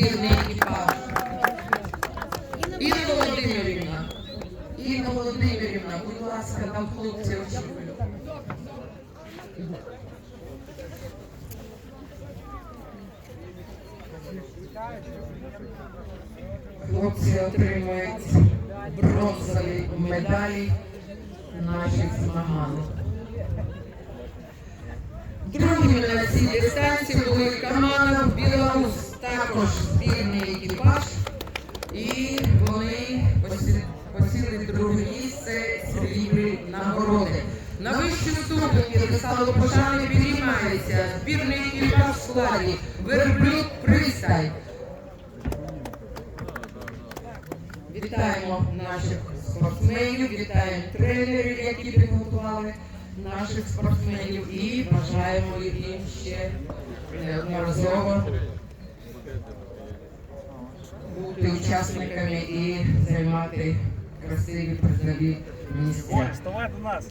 збірний екіпаж. Інна Володимирівна, Інна Володимирівна, будь ласка, там хлопці очікують. Хлопці отримують бронзові медалі наших змагань. Другими на цій дистанції були команди також збірний екіпаж. І вони посіли друге місце срібні нагороди. На вищу ступень п'єдесталу пошани підіймається збірний екіпаж в складі Верблюд Пристань. Вітаємо наших спортсменів, вітаємо тренерів, які підготували наших спортсменів і бажаємо їм ще неодноразово бути учасниками і займати красиві призові місця. Вставай до нас.